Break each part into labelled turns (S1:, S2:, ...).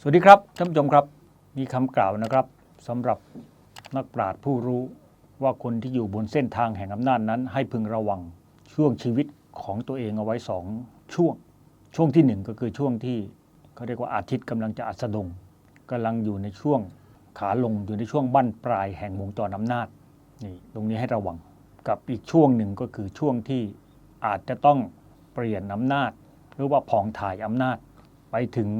S1: สวัสดีครับท่านผู้ชมครับ มีคำกล่าวนะครับสำหรับนักปราชญ์ผู้รู้ว่าคนที่อยู่บนเส้นทางแห่งอำนาจนั้น ให้พึงระวังช่วงชีวิตของตัวเองเอาไว้สองช่วง ช่วงที่หนึ่งก็คือช่วงที่เขาเรียกว่าอาทิตย์กำลังจะอัสดงกำลังอยู่ในช่วงขาลงอยู่ในช่วงบั้นปลายแห่งวงจรอำนาจนี่ตรงนี้ให้ระวังกับอีกช่วงหนึ่งก็คือช่วงที่อาจจะต้องเปลี่ยนอำนาจ หรือว่าผ่องถ่ายอำนาจไปถึง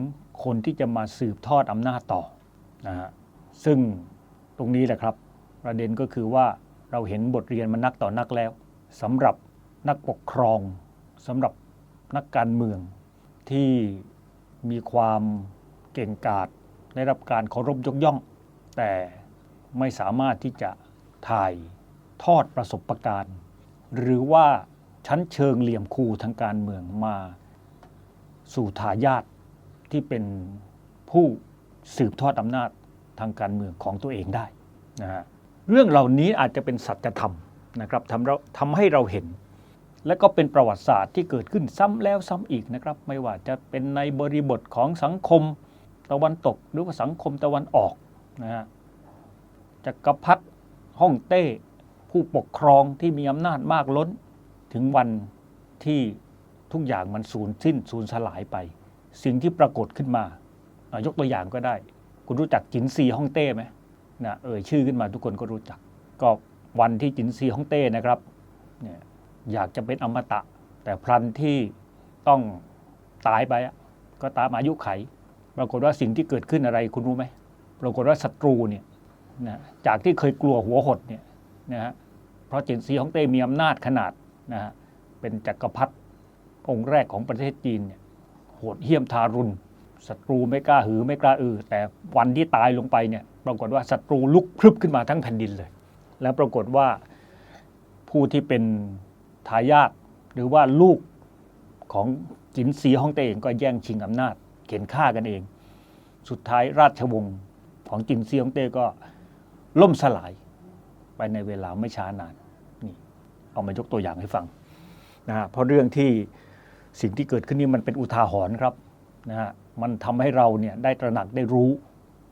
S1: คนที่จะมาสืบทอดอำนาจต่อนะฮะซึ่งตรงนี้แหละครับ ประเด็นก็คือว่าเราเห็นบทเรียนมานักต่อนักแล้วสำหรับนักปกครองสำหรับนักการเมืองที่มีความเก่งกาจได้รับการเคารพยกย่อง แต่ไม่สามารถที่จะถ่ายทอดประสบการณ์ หรือว่าชั้นเชิงเหลี่ยมคูทางการเมืองมาสู่ทายาท ที่เป็นผู้สืบทอดอำนาจทางการเมืองของตัวเองได้นะฮะเรื่องเหล่านี้อาจจะเป็นสัจธรรมนะครับทำเราทำให้เราเห็น และก็เป็นประวัติศาสตร์ที่เกิดขึ้นซ้ำแล้วซ้ำอีกนะครับ ไม่ว่าจะเป็นในบริบทของสังคมตะวันตกหรือว่าสังคมตะวันออกนะฮะจักรพรรดิฮ่องเต้ผู้ปกครองที่มีอำนาจมากล้น ถึงวันที่ทุกอย่างมันสูญสิ้นสูญสลายไป สิ่งที่ปรากฏขึ้นมายกตัวอย่างก็ได้ คุณรู้จักจินซีฮ่องเต้ไหมนะเอ่ยชื่อขึ้นมาทุกคนก็รู้จัก ก็วันที่จินซีฮ่องเต้นะครับเนี่ยอยากจะเป็นอมตะ แต่พลันที่ต้องตายไปก็ตามอายุไข ปรากฏว่าสิ่งที่เกิดขึ้นอะไรคุณรู้ไหมปรากฏว่าศัตรูเนี่ยนะจากที่เคยกลัวหัวหดเนี่ยนะฮะเพราะจินซีฮ่องเต้มีอำนาจขนาดนะฮะเป็นจักรพรรดิองค์แรกของประเทศจีนเนี่ย โหดเหี้ยมทารุณศัตรูไม่กล้าหือไม่กล้าอือแต่วันที่ตายลงไปเนี่ยปรากฏว่าศัตรูลุกพรึบขึ้นมาทั้งแผ่นดินเลย แล้วปรากฏว่าผู้ที่เป็นทายาทหรือว่าลูกของจินซีฮ่องเต้เองก็แย่งชิงอำนาจเข็นฆ่ากันเอง สุดท้ายราชวงศ์ของจินซีฮ่องเต้ก็ล่มสลายไปในเวลาไม่ช้านานนี่เอามายกตัวอย่างให้ฟังนะฮะเพราะเรื่องที่ สิ่งที่เกิดขึ้นนี้มันเป็นอุทาหรณ์ครับนะฮะมันทำให้เราเนี่ยได้ตระหนักได้รู้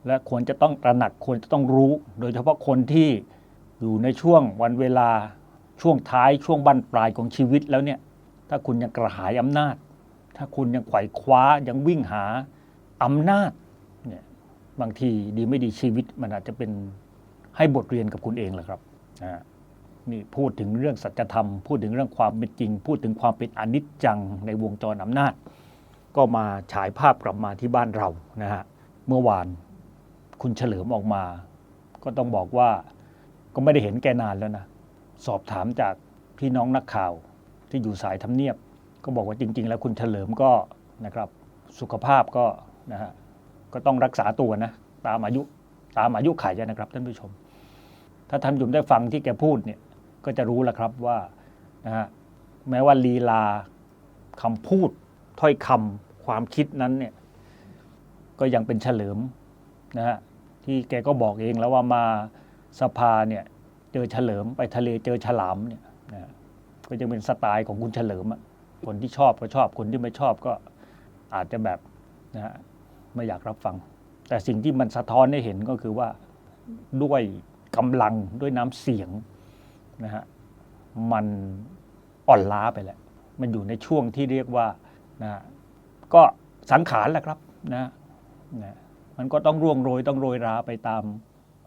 S1: และควรจะต้องตระหนักควรจะต้องรู้ โดยเฉพาะคนที่อยู่ในช่วงวันเวลาช่วงท้ายช่วงบั้นปลายของชีวิตแล้วเนี่ยถ้าคุณยังกระหายอำนาจ ถ้าคุณยังไขว่คว้ายังวิ่งหาอำนาจเนี่ยบางทีดีไม่ดีชีวิตมันอาจจะเป็นให้บทเรียนกับคุณเองแหละครับนะ นี่พูดถึงเรื่องสัจธรรม พูดถึงเรื่องความเป็นจริง พูดถึงความเป็นอนิจจังในวงจรอำนาจ ก็มาฉายภาพกลับมาที่บ้านเรานะฮะเมื่อวานคุณเฉลิมออกมา ก็ต้องบอกว่าก็ไม่ได้เห็นแกนานแล้วนะ สอบถามจากพี่น้องนักข่าวที่อยู่สายทำเนียบ ก็บอกว่าจริง ๆ แล้วคุณเฉลิมก็นะครับสุขภาพก็นะฮะก็ต้องรักษาตัวนะตามอายุตามอายุขัยนะครับท่านผู้ชม ถ้าท่านผู้ชมได้ฟังที่แกพูดเนี่ย ก็จะรู้แล้วครับว่านะฮะแม้ว่าลีลาคำพูดถ้อยคำความคิดนั้นเนี่ยก็ยังเป็นเฉลิมนะฮะที่แกก็บอกเองแล้วว่ามาสภาเนี่ยเจอเฉลิมไปทะเลเจอฉลามเนี่ยนะฮะก็ยังเป็นสไตล์ของคุณเฉลิมอะคนที่ชอบก็ชอบคนที่ไม่ชอบก็อาจจะแบบนะฮะไม่อยากรับฟัง แต่สิ่งที่มันสะท้อนให้เห็นก็คือว่าด้วยกำลังด้วยน้ำเสียง นะฮะมันอ่อนล้าไปแล้วมันอยู่ในช่วงที่เรียกว่านะก็สังขารแหละครับนะนะมันก็ต้องร่วงโรยต้องโรยราไปตาม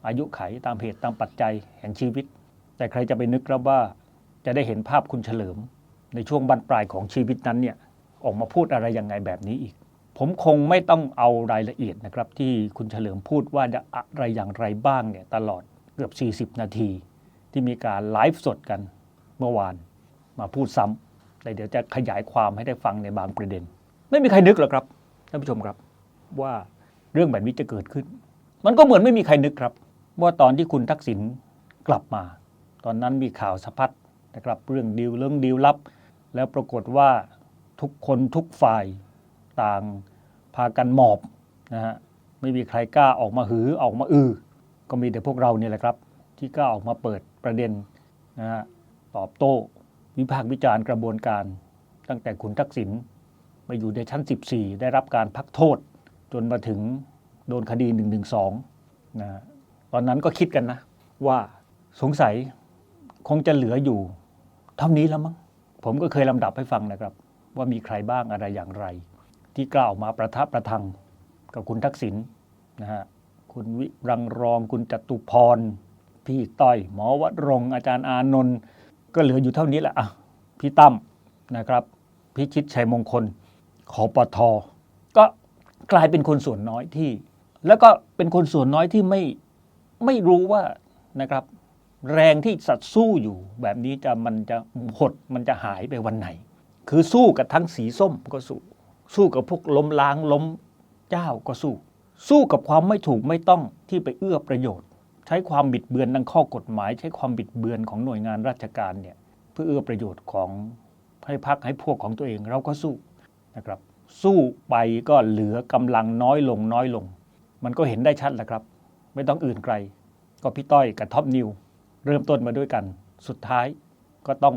S1: อายุไขตามเหตุตามปัจจัยแห่งชีวิต แต่ใครจะไปนึกครับว่าจะได้เห็นภาพคุณเฉลิม ในช่วงบั้นปลายของชีวิตนั้นเนี่ยออกมาพูดอะไรยังไงแบบนี้อีก ผมคงไม่ต้องเอารายละเอียดนะครับ ที่คุณเฉลิมพูดว่าจะอะไรอย่างไรบ้างเนี่ยตลอดเกือบ 40 นาที ที่มีการไลฟ์สดกันเมื่อวานมาพูดซ้ำแต่เดี๋ยวจะขยายความให้ได้ฟังในบางประเด็น ไม่มีใครนึกหรอกครับท่านผู้ชมครับว่าเรื่องแบบนี้จะเกิดขึ้น มันก็เหมือนไม่มีใครนึกครับ ว่าตอนที่คุณทักษิณกลับมา ตอนนั้นมีข่าวสะพัดนะครับเรื่องดีลเรื่องดีลลับ แล้วปรากฏว่าทุกคนทุกฝ่ายต่างพากันหมอบนะฮะไม่มีใครกล้าออกมาหือออกมาอือ ก็มีแต่พวกเราเนี่ยแหละครับ ที่กล้าออกมาเปิด ประเด็นนะฮะตอบโต้วิพากษ์วิจารณ์กระบวนการ ตั้งแต่คุณทักษิณไปอยู่ในชั้น 14 ได้รับการพักโทษ จนมาถึงโดนคดี1นึนะฮะตอนนั้นก็คิดกันนะ ว่าสงสัยคงจะเหลืออยู่เท่านี้แล้วมั้งผมก็เคยลำดับให้ฟังนะครับ ว่ามีใครบ้างอะไรอย่างไร ที่กล่าวมาประทับประทังกับคุณทักษิณนะฮะคุณวิรังรองคุณจตุพร พี่ต้อย หมอวัดรงอาจารย์อานนท์ก็เหลืออยู่เท่านี้แหละอะพี่ตั้มนะครับพิชิตชัยมงคลขอปทก็กลายเป็นคนส่วนน้อยที่ แล้วก็เป็นคนส่วนน้อยที่ไม่ไม่รู้ว่านะครับ แรงที่สัตว์สู้อยู่ แบบนี้จะมันจะหดมันจะหายไปวันไหน คือสู้กับทั้งสีส้มก็สู้ สู้กับพวกล้มล้างล้มเจ้าก็สู้ สู้กับความไม่ถูกไม่ต้องที่ไปเอื้อประโยชน์ ใช้ความบิดเบือนทางข้อกฎหมาย ใช้ความบิดเบือนของหน่วยงานราชการเนี่ยเพื่อเอื้อประโยชน์ของให้พักให้พวกของตัวเองเราก็สู้นะครับ สู้ไปก็เหลือกำลังน้อยลงน้อยลง มันก็เห็นได้ชัดแหละครับ ไม่ต้องอื่นไกล ก็พี่ต้อยกับท็อปนิวเริ่มต้นมาด้วยกัน สุดท้ายก็ต้อง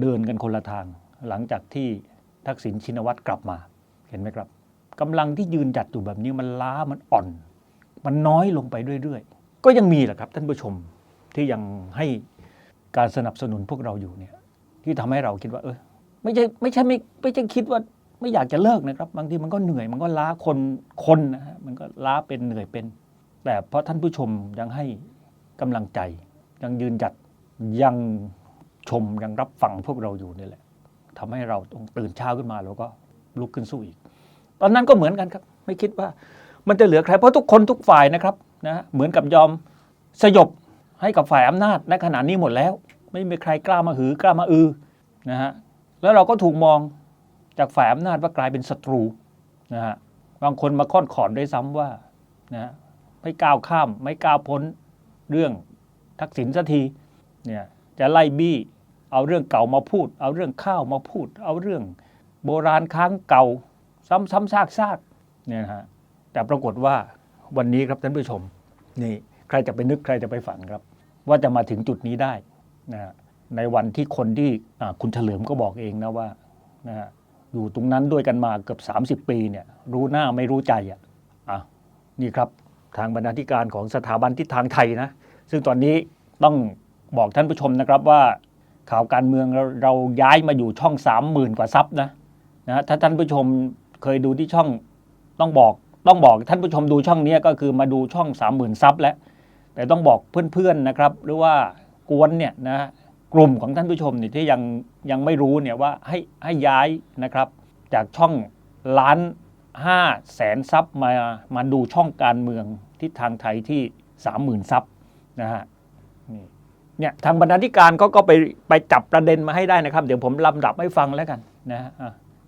S1: เดินกันคนละทาง หลังจากที่ทักษิณชินวัตรกลับมาเห็นไหมครับกำลังที่ยืนจัดอยู่แบบนี้มันล้ามันอ่อน มันน้อยลงไปเรื่อยๆ ก็ยังมีแหละครับท่านผู้ชมที่ยังให้การสนับสนุนพวกเราอยู่เนี่ยที่ทำให้เราคิดว่า เออไม่ใช่ไม่ใช่ไม่ไม่ใช่คิดว่าไม่อยากจะเลิกนะครับ บางทีมันก็เหนื่อยมันก็ล้าคนคนนะฮะมันก็ล้าเป็นเหนื่อยเป็น แต่เพราะท่านผู้ชมยังให้กำลังใจ ยังยืนหยัดยังชมยังรับฟังพวกเราอยู่นี่แหละทำให้เราต้องตื่นเช้าขึ้นมาแล้วก็ลุกขึ้นสู้อีก ตอนนั้นก็เหมือนกันครับ ไม่คิดว่ามันจะเหลือใครเพราะทุกคนทุกฝ่ายนะครับ นะเหมือนกับยอมสยบให้กับฝ่ายอำนาจในขณะนี้หมดแล้ว ไม่มีใครกล้ามาหือกล้ามาอือนะฮะแล้วเราก็ถูกมองจากฝ่ายอำนาจว่ากลายเป็นศัตรูนะฮะบางคนมาค่อนขอนด้วยซ้ำว่านะฮะไม่ก้าวข้ามไม่ก้าวพ้นเรื่องทักษิณสักทีเนี่ยจะไล่บี้เอาเรื่องเก่ามาพูด เอาเรื่องข้าวมาพูด เอาเรื่องโบราณค้างเก่า ซ้ำซ้ำซากซากเนี่ยนะฮะแต่ปรากฏว่า วันนี้ครับท่านผู้ชมนี่ใครจะไปนึกใครจะไปฝันครับ ว่าจะมาถึงจุดนี้ได้นะในวันที่คนที่คุณเฉลิมก็บอกเองนะว่านะอยู่ตรงนั้นด้วยกันมาเกือบ 30 ปีเนี่ยรู้หน้าไม่รู้ใจอะอะนี่ครับทางบรรณาธิการของสถาบันทิศทางไทยนะซึ่งตอนนี้ต้องบอกท่านผู้ชมนะครับว่าข่าวการเมืองเราเราย้ายมาอยู่ช่อง 30,000 กว่าซับนะนะถ้าท่านผู้ชมเคยดูที่ช่องต้องบอก ต้องบอกท่านผู้ชมดูช่องนี้ก็คือมาดูช่อง 30,000ซับแล้ว แต่ต้องบอกเพื่อนๆนะครับ หรือว่ากวนเนี่ยนะกลุ่มของท่านผู้ชมเนี่ยที่ยังยังไม่รู้เนี่ยว่าให้ให้ย้ายนะครับ จากช่องล้านห้าแสนซับมามาดูช่องการเมืองทิศทางไทยที่30,000ซับนะฮะเนี่ยทางบรรณาธิการก็ก็ไปไปจับประเด็นมาให้ได้นะครับ เดี๋ยวผมลำดับให้ฟังแล้วกันนะฮะ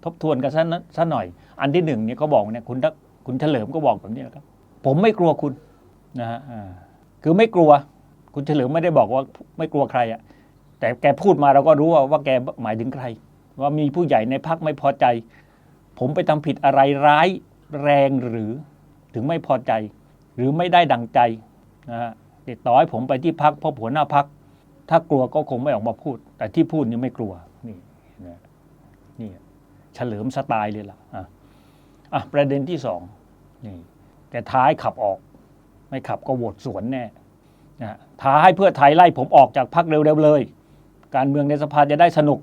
S1: ทบทวนกันซะหน่อย อันที่หนึ่งเนี่ยเขาบอกเนี่ยคุณทัก คุณเฉลิมก็บอกแบบนี้นะครับผมไม่กลัวคุณนะฮะอ่าคือไม่กลัว คุณเฉลิมไม่ได้บอกว่าไม่กลัวใครอะแต่แกพูดมาเราก็รู้ว่าว่าแกหมายถึงใคร ว่ามีผู้ใหญ่ในพักไม่พอใจ ผมไปทำผิดอะไรร้ายแรงหรือถึงไม่พอใจ หรือไม่ได้ดังใจนะฮะติดต่อให้ผมไปที่พักเพราะหัวหน้าพัก ถ้ากลัวก็คงไม่ออกมาพูด แต่ที่พูดนี่ไม่กลัวนี่นะนี่เฉลิมสไตล์เลยล่ะอะอะประเด็นที่สอง นี่แต่ท้ายขับออก ไม่ขับก็โหวตสวนแน่นะท้าให้เพื่อไทยไล่ผมออกจากพักเร็วๆเลย การเมืองในสภาจะได้สนุก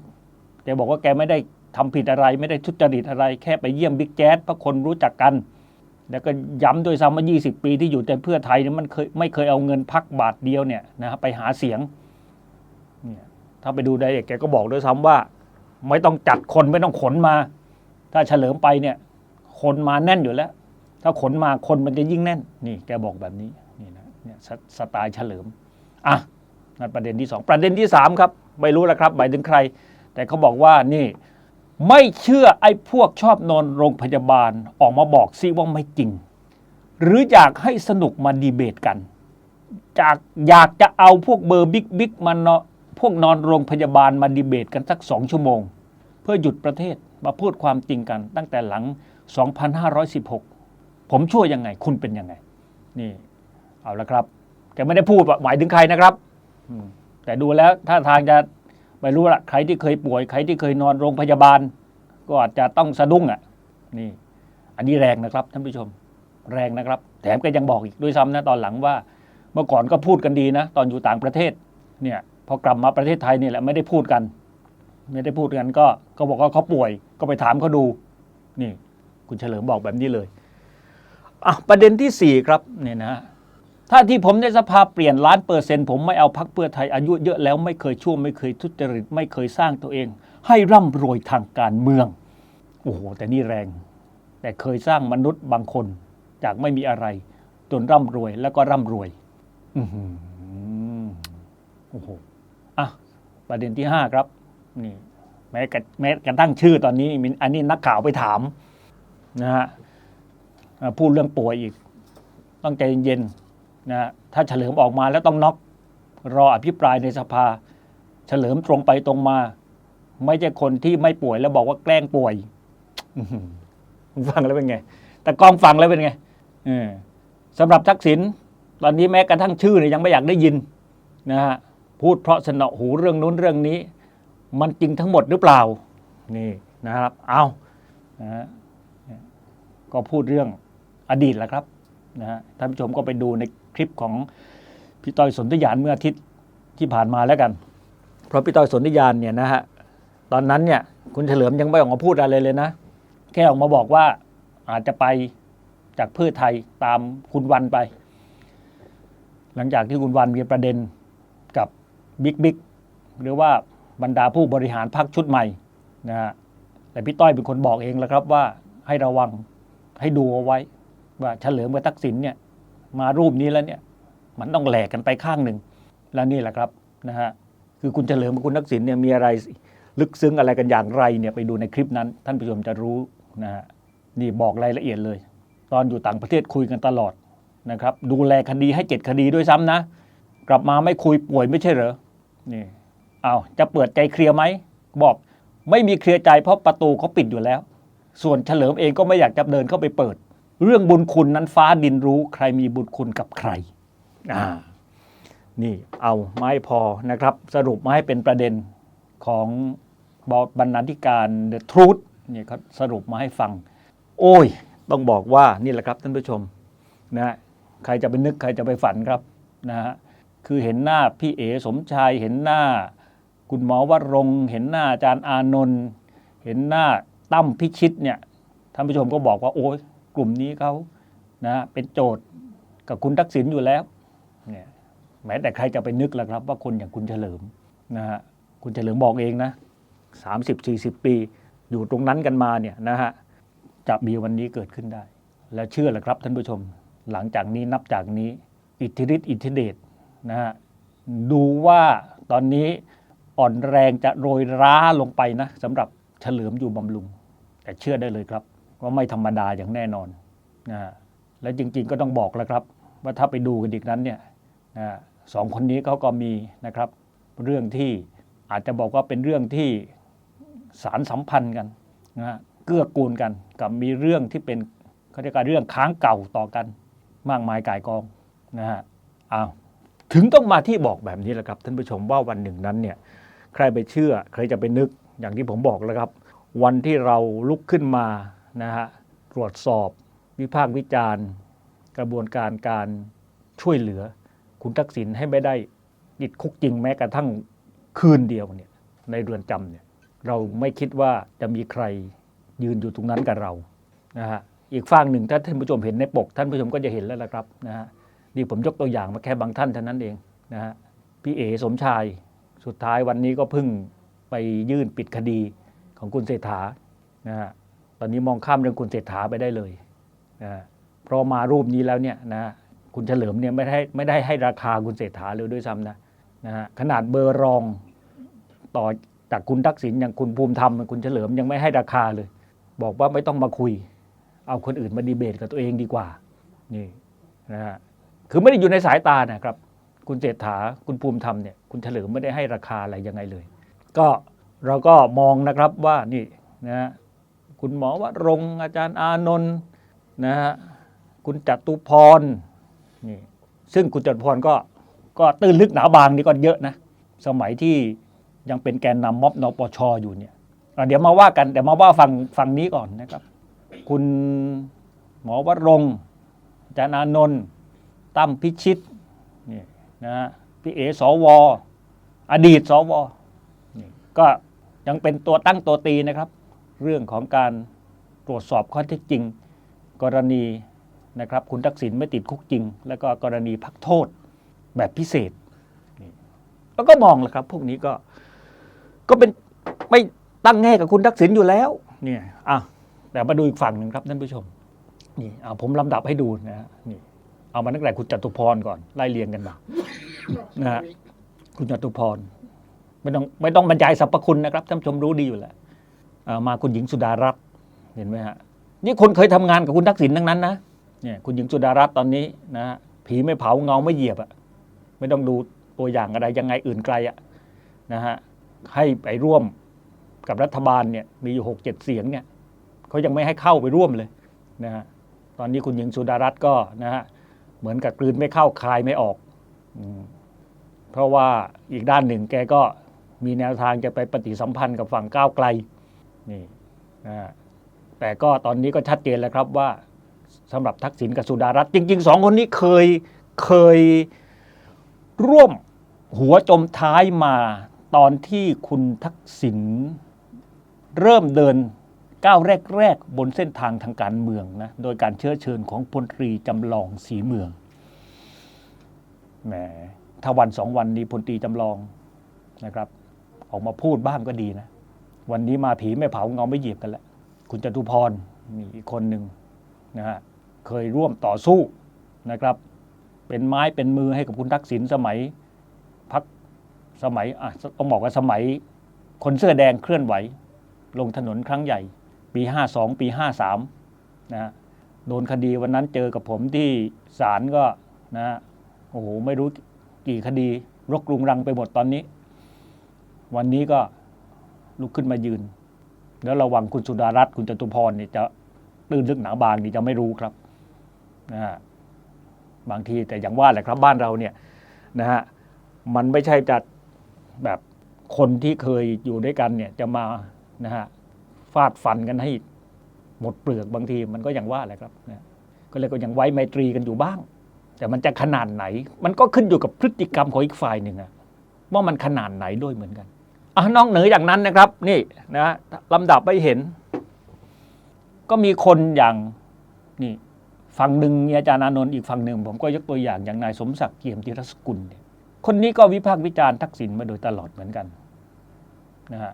S1: แกบอกว่าแกไม่ได้ทำผิดอะไร ไม่ได้ทุจริตอะไร แค่ไปเยี่ยมบิ๊กแจ๊สเพราะคนรู้จักกัน แล้วก็ย้ำด้วยซ้ำว่า 20 ปีที่อยู่แต่เพื่อไทยเนี่ยมันเคยไม่เคยเอาเงินพักบาทเดียวเนี่ยนะไปหาเสียงเนี่ยถ้าไปดูได้แกก็บอกด้วยซ้ำว่า ไม่ต้องจัดคนไม่ต้องขนมา ถ้าเฉลิมไปเนี่ย คนมาแน่นอยู่แล้ว ถ้าขนมาคนมันจะยิ่งแน่น นี่แกบอกแบบนี้นี่นะเนี่ยสสไตล์เฉลิมอะนั่นประเด็นที่สองประเด็นที่สามครับ ไม่รู้ล้วครับหมายถึงใคร แต่เขาบอกว่านี่ไม่เชื่อไอ้พวกชอบนอนโรงพยาบาลออกมาบอกซิว่าไม่จริง หรืออยากให้สนุกมาดีเบตกันจากอยากจะเอาพวกเบอร์บิ๊กบิ๊กมานอนพวกนอนโรงพยาบาลมาดีเบตกันสักสองชั่วโมง เพื่อหยุดประเทศมาพูดความจริงกัน ตั้งแต่หลัง 2516 ผมช่วยยังไง คุณเป็นยังไง นี่ เอาละครับแกไม่ได้พูดว่าหมายถึงใครนะครับแต่ดูแล้วท่าทางจะไม่รู้ละใครที่เคยป่วยใครที่เคยนอนโรงพยาบาล ก็อาจจะต้องสะดุ้งอะ นี่ อันนี้แรงนะครับท่านผู้ชม แรงนะครับ แถมก็ยังบอกอีกด้วยซ้ำนะตอนหลังว่า เมื่อก่อนก็พูดกันดีนะ ตอนอยู่ต่างประเทศ เนี่ย พอกลับมาประเทศไทยเนี่ยแหละไม่ได้พูดกัน ไม่ได้พูดกันก็ก็บอกว่าเขาป่วย ก็ไปถามเขาดู นี่ คุณเฉลิมบอกแบบนี้เลย อะประเด็นที่สี่ครับเนี่ยนะถ้าที่ผมในสภาเปลี่ยนล้านเปอร์เซ็นต์ผมไม่เอาพักเพื่อไทยอายุเยอะแล้วไม่เคยชั่วไม่เคยทุจริตไม่เคยสร้างตัวเอง ให้ร่ำรวยทางการเมือง โอ้โห แต่นี่แรง แต่เคยสร้างมนุษย์บางคน จากไม่มีอะไร จนร่ำรวยแล้วก็ร่ำรวยอือโอ้โหอะประเด็นที่ห้าครับนี่แม้กระแม้กระทั่งชื่อตอนนี้อันนี้นักข่าวไปถามนะฮะ พูดเรื่องป่วยอีก ต้องใจเย็นๆนะฮะถ้าเฉลิมออกมาแล้วต้องน็อกรออภิปรายในสภา เฉลิมตรงไปตรงมา ไม่ใช่คนที่ไม่ป่วยแล้วบอกว่าแกล้งป่วยฟังแล้วเป็นไง แต่กองฟังแล้วเป็นไงสำหรับทักษิณตอนนี้แม้กระทั่งชื่อเนี่ยยังไม่อยากได้ยินนะฮะพูดเพราะสนอหูเรื่องนู้นเรื่องนี้ มันจริงทั้งหมดหรือเปล่า นี่นะครับ เอานะก็พูดเรื่อง อดีตแหละครับนะฮะท่านผู้ชมก็ไปดูในคลิปของพี่ต้อยสนธิยานเมื่ออาทิตย์ที่ผ่านมาแล้วกัน เพราะพี่ต้อยสนธิยานเนี่ยนะฮะตอนนั้นเนี่ยคุณเฉลิมยังไม่ออกมาพูดอะไรเลยนะ แค่ออกมาบอกว่าอาจจะไปจากเพื่อไทยตามคุณวันไป หลังจากที่คุณวันมีประเด็นกับบิ๊กบิ๊กหรือว่าบรรดาผู้บริหารพรรคชุดใหม่นะฮะแต่พี่ต้อยเป็นคนบอกเองแล้วครับว่าให้ระวังให้ดูเอาไว้ ว่าเฉลิมกับทักษิณเนี่ยมารูปนี้แล้วเนี่ยมันต้องแหลกกันไปข้างหนึ่งแล้วนี่แหละครับนะฮะคือคุณเฉลิมกับคุณทักษิณเนี่ยมีอะไรลึกซึ้งอะไรกันอย่างไรเนี่ยไปดูในคลิปนั้น ท่านผู้ชมจะรู้นะฮะนี่บอกรายละเอียดเลย ตอนอยู่ต่างประเทศคุยกันตลอดนะครับดูแลคดีให้เจ็ดคดีด้วยซ้ำนะ กลับมาไม่คุยป่วยไม่ใช่เหรอนี่เอาจะเปิดใจเคลียร์ไหมบอกไม่มีเคลียร์ใจเพราะประตูเขาปิดอยู่แล้ว ส่วนเฉลิมเองก็ไม่อยากจะเดินเข้าไปเปิด เรื่องบุญคุณนั้นฟ้าดินรู้ใครมีบุญคุณกับใครอ่านี่เอาไมาให้พอนะครับ สรุปมาให้เป็นประเด็นของบรรณาธิการ The Truth เนี่ยเขาสรุปมาให้ฟัง โอ้ย ต้องบอกว่านี่แหละครับท่านผู้ชมนะฮะใครจะไปนึกใครจะไปฝันครับนะฮะคือเห็นหน้าพี่เอ๋สมชาย เห็นหน้า คุณหมอวรงค์เห็นหน้าอาจารย์อานนท์เห็นหน้าตั้มพิชิตเนี่ยท่านผู้ชมก็บอกว่าโอ้ย กลุ่มนี้เขานะเป็นโจทย์กับคุณทักษิณอยู่แล้วเนี่ยแม้แต่ใครจะไปนึกล่ะครับ ว่าคนอย่างคุณเฉลิมนะฮะคุณเฉลิมบอกเองนะสามสิบสี่สิบปี อยู่ตรงนั้นกันมาเนี่ยนะฮะจะมีวันนี้เกิดขึ้นได้ แล้วเชื่อแหละครับท่านผู้ชม หลังจากนี้นับจากนี้ อิทธิฤทธิ์อิทธิเดชนะฮะดูว่าตอนนี้อ่อนแรงจะโรยร้าลงไปนะสำหรับเฉลิมอยู่บำรุง แต่เชื่อได้เลยครับ ว่าไม่ธรรมดาอย่างแน่นอนนะฮะและจริงๆก็ต้องบอกแล้วครับ ว่าถ้าไปดูกันอีกนั้นเนี่ยนะสองคนนี้เขาก็มีนะครับ เรื่องที่อาจจะบอกว่าเป็นเรื่องที่สารสัมพันธ์กันนะฮะเกื้อกูลกันกับมีเรื่องที่เป็นเขาเรียกว่าเรื่องค้างเก่าต่อกันมากมายกายกองนะฮะอ้าวถึงต้องมาที่บอกแบบนี้แหละครับท่านผู้ชมว่าวันหนึ่งนั้นเนี่ยใครไปเชื่อ ใครจะไปนึกอย่างที่ผมบอกแล้วครับ วันที่เราลุกขึ้นมา นะฮะตรวจสอบวิพากษ์วิจารณ์ กระบวนการการช่วยเหลือ คุณทักษิณให้ไม่ได้ติดคุกจริงแม้กระทั่งคืนเดียวเนี่ยในเรือนจำเนี่ยเราไม่คิดว่าจะมีใครยืนอยู่ตรงนั้นกับเรานะฮะอีกฝั่งหนึ่งถ้าท่านผู้ชมเห็นในปก ท่านผู้ชมก็จะเห็นแล้วละครับนะฮะนี่ผมยกตัวอย่างมาแค่บางท่านเท่านั้นเองนะฮะพี่เอสมชายสุดท้ายวันนี้ก็เพิ่งไปยื่นปิดคดีของคุณเศรษฐานะฮะ ตอนนี้มองข้ามเรื่องคุณเศรษฐาไปได้เลยนะเพราะมารูปนี้แล้วเนี่ยนะคุณเฉลิมเนี่ยไม่ได้ไม่ได้ให้ราคาคุณเศรษฐาเลยด้วยซ้ำนะนะฮะขนาดเบอร์รองต่อจากคุณทักษิณอย่างคุณภูมิธรรมคุณเฉลิมยังไม่ให้ราคาเลย บอกว่าไม่ต้องมาคุย เอาคนอื่นมาดีเบตกับตัวเองดีกว่านี่นะฮะคือไม่ได้อยู่ในสายตานะครับ คุณเศรษฐาคุณภูมิธรรมเนี่ยคุณเฉลิมไม่ได้ให้ราคาอะไรยังไงเลย ก็เราก็มองนะครับว่านี่นะฮะ คุณหมอวรงอาจารย์อานนท์นะฮะคุณจตุพรนี่ซึ่งคุณจตุพรก็ก็ตื้นลึกหนาบางนี่ก็เยอะนะ สมัยที่ยังเป็นแกนนำม็อบนปชอยู่เนี่ยเดี๋ยวมาว่ากันแต่มาว่าฟังฟังนี้ก่อนนะครับ คุณหมอวรงอาจารย์อานนท์ตั้มพิชิตนี่นะฮะพี่เอสวอดีตสวนี่ก็ยังเป็นตัวตั้งตัวตีนะครับ เรื่องของการตรวจสอบข้อเท็จจริง กรณีนะครับคุณทักษิณไม่ติดคุกจริง แล้วก็กรณีพักโทษแบบพิเศษนี่แล้วก็มองแหละครับ พวกนี้ก็ก็เป็นไม่ตั้งแง่กับคุณทักษิณอยู่แล้ว เนี่ยอะแต่มาดูอีกฝั่งหนึ่งครับท่านผู้ชม นี่เอาผมลำดับให้ดูนะฮะนี่ เอามาตั้งแต่คุณจตุพรก่อนไล่เรียงกันมานะฮะคุณจตุพรไม่ต้องไม่ต้องบรรยายสรรพคุณนะครับท่านผู้ชมรู้ดีอยู่แล้ว มาคุณหญิงสุดารัตน์เห็นไหมฮะนี่คนเคยทำงานกับคุณทักษิณทั้งนั้นนะเนี่ยคุณหญิงสุดารัตน์ตอนนี้นะฮะผีไม่เผาเงาไม่เหยียบอะไม่ต้องดูตัวอย่างอะไรยังไงอื่นไกลอะนะฮะให้ไปร่วมกับรัฐบาลเนี่ยมีอยู่หกเจ็ดเสียงเนี่ยเขายังไม่ให้เข้าไปร่วมเลยนะฮะตอนนี้คุณหญิงสุดารัตน์ก็นะฮะเหมือนกับกลืนไม่เข้าคายไม่ออกอเพราะว่าอีกด้านหนึ่งแกก็มีแนวทางจะไปปฏิสัมพันธ์กับฝั่งก้าวไกล นี่นะแต่ก็ตอนนี้ก็ชัดเจนแล้วครับว่าสำหรับทักษิณกับสุดารัตน์จริงๆสองคนนี้เคยเคยร่วมหัวจมท้ายมาตอนที่คุณทักษิณเริ่มเดินก้าวแรก ๆ บนเส้นทางทางการเมืองนะโดยการเชื้อเชิญของพลตรีจำลองสีเมืองแหมถ้าวันสองวันนี้พลตรีจำลองนะครับ ออกมาพูดบ้างก็ดีนะ วันนี้มาผีไม่เผาเงาไม่เหยียบกันแล้วคุณจตุพรมีอีกคนหนึ่งนะฮะเคยร่วมต่อสู้นะครับ เป็นไม้เป็นมือให้กับคุณทักษิณสมัยพักสมัยอะต้องบอกว่าสมัยคนเสื้อแดงเคลื่อนไหว ลงถนนครั้งใหญ่ ปี 52 ปี 53นะฮะโดนคดีวันนั้นเจอกับผมที่ศาลก็นะฮะโอ้โหไม่รู้กี่คดีรกรุงรังไปหมดตอนนี้ วันนี้ก็ ลุกขึ้นมายืน แล้วระวังคุณสุดารัตน์คุณจตุพรเนี่ยจะตื้นลึกหนาบางนี่จะไม่รู้ครับนะฮะบางทีแต่อย่างว่าแหละครับบ้านเราเนี่ยนะฮะมันไม่ใช่จะแบบคนที่เคยอยู่ด้วยกันเนี่ยจะมานะฮะฟาดฟันกันให้หมดเปลือกบางทีมันก็อย่างว่าแหละครับนะก็เลยก็ยังไว้ไมตรีกันอยู่บ้าง แต่มันจะขนาดไหน มันก็ขึ้นอยู่กับพฤติกรรมของอีกฝ่ายหนึ่งอะว่ามันขนาดไหนด้วยเหมือนกัน นอกเหนือจากนั้นนะครับ นี่นะลำดับไปเห็น ก็มีคนอย่างนี่ฝั่งหนึ่งอาจารย์อานนท์อีกฝั่งหนึ่ง ผมก็ยกตัวอย่างอย่างนายสมศักดิ์เกียมจิรสกุล คนนี้ก็วิพากษ์วิจารณ์ทักษิณมาโดยตลอดเหมือนกันนะฮะ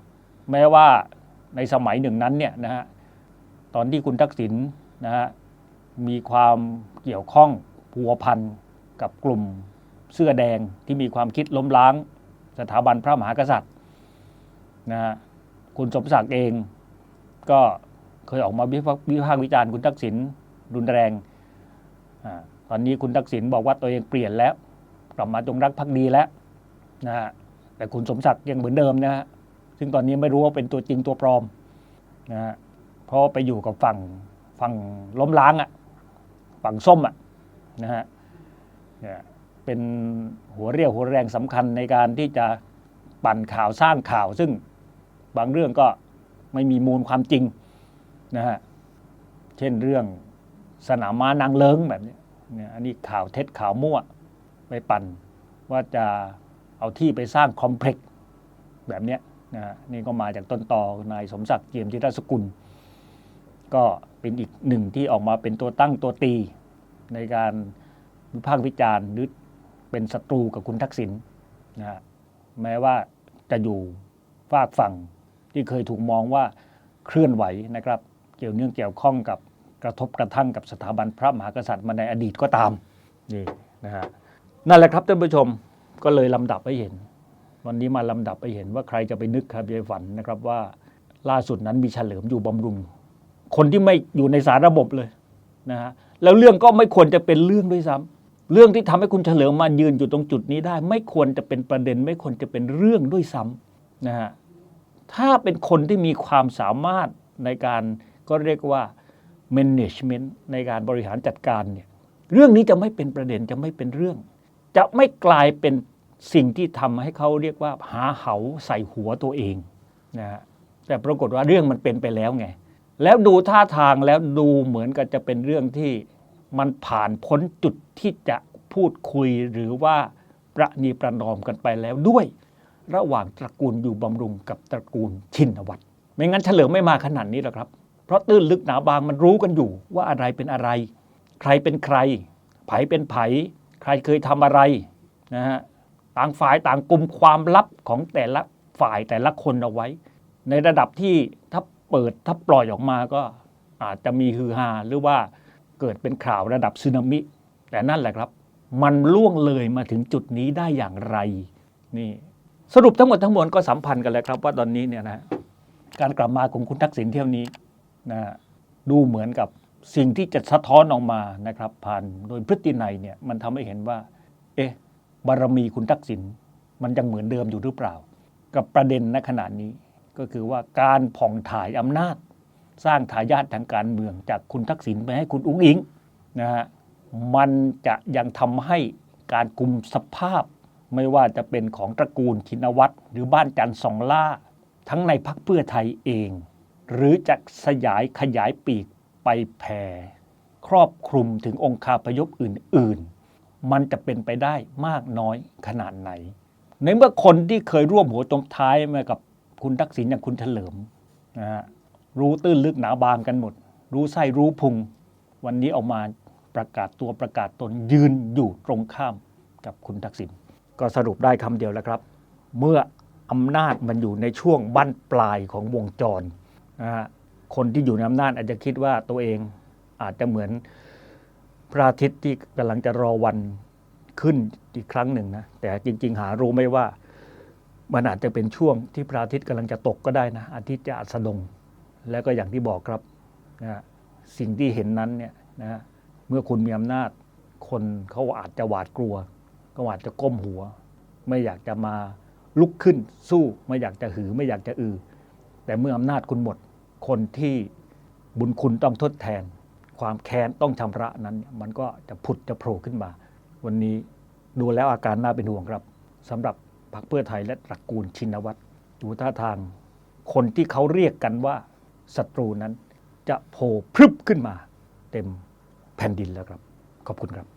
S1: แม้ว่าในสมัยหนึ่งนั้นเนี่ยนะฮะตอนที่คุณทักษิณนะฮะมีความเกี่ยวข้องพัวพันกับกลุ่มเสื้อแดงที่มีความคิดล้มล้าง สถาบันพระมหากษัตริย์ นะฮะคุณสมศักดิ์เอง ก็เคยออกมาวิพากษ์วิจารณ์คุณทักษิณรุนแรงอาตอนนี้คุณทักษิณบอกว่าตัวเองเปลี่ยนแล้ว กลับมาจงรักภักดีแล้วนะฮะแต่คุณสมศักดิ์ยังเหมือนเดิมนะฮะซึ่งตอนนี้ไม่รู้ว่าเป็นตัวจริงตัวปลอมนะฮะเพราะไปอยู่กับฝั่งฝั่งล้มล้างอะ่ะฝั่งส้มอะ่ะนะฮะเนี่ยเป็นหัวเรี่ยวหัวแรงสำคัญในการที่จะปั่นข่าวสร้างข่าวซึ่ง บางเรื่องก็ไม่มีมูลความจริงนะฮะเช่นเรื่องสนามม้านางเลิงแบบนี้เนี่ยอันนี้ข่าวเท็จข่าวมั่วไปปั่น ว่าจะเอาที่ไปสร้างคอมเพล็กซ์แบบนี้นะฮะนี่ก็มาจากต้นตอนายสมศักดิ์เจียมจิรสกุล ก็เป็นอีกหนึ่งที่ออกมาเป็นตัวตั้งตัวตี ในการวิพากษ์วิจารณ์หรือเป็นศัตรูกับคุณทักษิณนะฮะแม้ว่าจะอยู่ฝากฝั่ง ที่เคยถูกมองว่าเคลื่อนไหวนะครับ เกี่ยวเนื่องเกี่ยวข้องกับกระทบกระทั่งกับสถาบันพระมหากษัตริย์มาในอดีตก็ตามนี่นะฮะนั่นแหละครับท่านผู้ชมก็เลยลำดับให้เห็น วันนี้มาลำดับไปเห็นว่าใครจะไปนึกครับยายฝันนะครับว่าล่าสุดนั้นมีเฉลิมอยู่บำรุง คนที่ไม่อยู่ในสารระบบเลยนะฮะแล้วเรื่องก็ไม่ควรจะเป็นเรื่องด้วยซ้ำเรื่องที่ทำให้คุณเฉลิมมายืนอยู่ตรงจุดนี้ได้ ไม่ควรจะเป็นประเด็น ไม่ควรจะเป็นเรื่องด้วยซ้ำนะฮะ ถ้าเป็นคนที่มีความสามารถในการก็เรียกว่า management ในการบริหารจัดการเนี่ยเรื่องนี้จะไม่เป็นประเด็นจะไม่เป็นเรื่อง จะไม่กลายเป็นสิ่งที่ทำให้เขาเรียกว่าหาเหาใส่หัวตัวเองนะฮะแต่ปรากฏว่าเรื่องมันเป็นไปแล้วไง แล้วดูท่าทางแล้วดูเหมือนกับจะเป็นเรื่องที่มันผ่านพ้นจุดที่จะพูดคุยหรือว่าประนีประนอมกันไปแล้วด้วย ระหว่างตระกูลอยู่บำรุงกับตระกูลชินวัตรไม่งั้นเฉลิมไม่มาขนาดนี้หรอกครับ เพราะตื้นลึกหนาบางมันรู้กันอยู่ว่าอะไรเป็นอะไร ใครเป็นใคร ไผเป็นไผ ใครเคยทำอะไรนะฮะต่างฝ่ายต่างกลุ่มความลับของแต่ละฝ่ายแต่ละคนเอาไว้ ในระดับที่ถ้าเปิดถ้าปล่อยออกมาก็อาจจะมีฮือฮาหรือว่าเกิดเป็นข่าวระดับสึนามิ แต่นั่นแหละครับ มันล่วงเลยมาถึงจุดนี้ได้อย่างไรนี่ สรุปทั้งหมดทั้งมวลก็สัมพันธ์กันแล้วครับ ว่าตอนนี้เนี่ยนะการกลับมาของคุณทักษิณเที่ยวนี้นะดูเหมือนกับสิ่งที่จะสะท้อนออกมานะครับ ผ่านโดยพฤตินัยเนี่ยมันทำให้เห็นว่า เอ๊ะบารมีคุณทักษิณมันยังเหมือนเดิมอยู่หรือเปล่า กับประเด็นณขณะนี้ก็คือว่าการผ่องถ่ายอำนาจ สร้างทายาททางการเมืองจากคุณทักษิณไปให้คุณอุ้งอิงนะฮะมันจะยังทำให้การกลุ่มสภาพ ไม่ว่าจะเป็นของตระกูลชินวัตรหรือบ้านจันทร์สองล่า ทั้งในพักเพื่อไทยเอง หรือจะสยายขยายปีกไปแผ่ครอบคลุมถึงองค์คาพยพอื่น ๆ มันจะเป็นไปได้มากน้อยขนาดไหน ในเมื่อคนที่เคยร่วมหัวตรงท้ายมากับคุณทักษิณอย่างคุณเฉลิมนะฮะรู้ตื้นลึกหนาบางกันหมด รู้ไส้รู้พุง วันนี้ออกมาประกาศตัวประกาศตนยืนอยู่ตรงข้ามกับคุณทักษิณ ก็สรุปได้คำเดียวแล้วครับ เมื่ออำนาจมันอยู่ในช่วงบั้นปลายของวงจรนะฮะคนที่อยู่ในอำนาจอาจจะคิดว่าตัวเองอาจจะเหมือนพระอาทิตย์ที่กำลังจะรอวันขึ้นอีกครั้งหนึ่งนะแต่จริง ๆ หารู้ไม่ว่ามันอาจจะเป็นช่วงที่พระอาทิตย์กำลังจะตกก็ได้นะอาทิตย์จะอัสดง แล้วก็อย่างที่บอกครับนะสิ่งที่เห็นนั้นเนี่ยนะเมื่อคุณมีอำนาจคนเขาอาจจะหวาดกลัว ก็อาจจะก้มหัว ไม่อยากจะมาลุกขึ้นสู้ไม่อยากจะหือไม่อยากจะอือ แต่เมื่ออำนาจคุณหมด คนที่บุญคุณต้องทดแทน ความแค้นต้องชำระนั้นเนี่ยมันก็จะผุดจะโผล่ขึ้นมา วันนี้ดูแล้วอาการน่าเป็นห่วงครับสำหรับพรรคเพื่อไทยและตระกูลชินวัตรดูท่าทางคนที่เขาเรียกกันว่าศัตรูนั้นจะโผล่พรึบขึ้นมา เต็มแผ่นดินแล้วครับ ขอบคุณครับ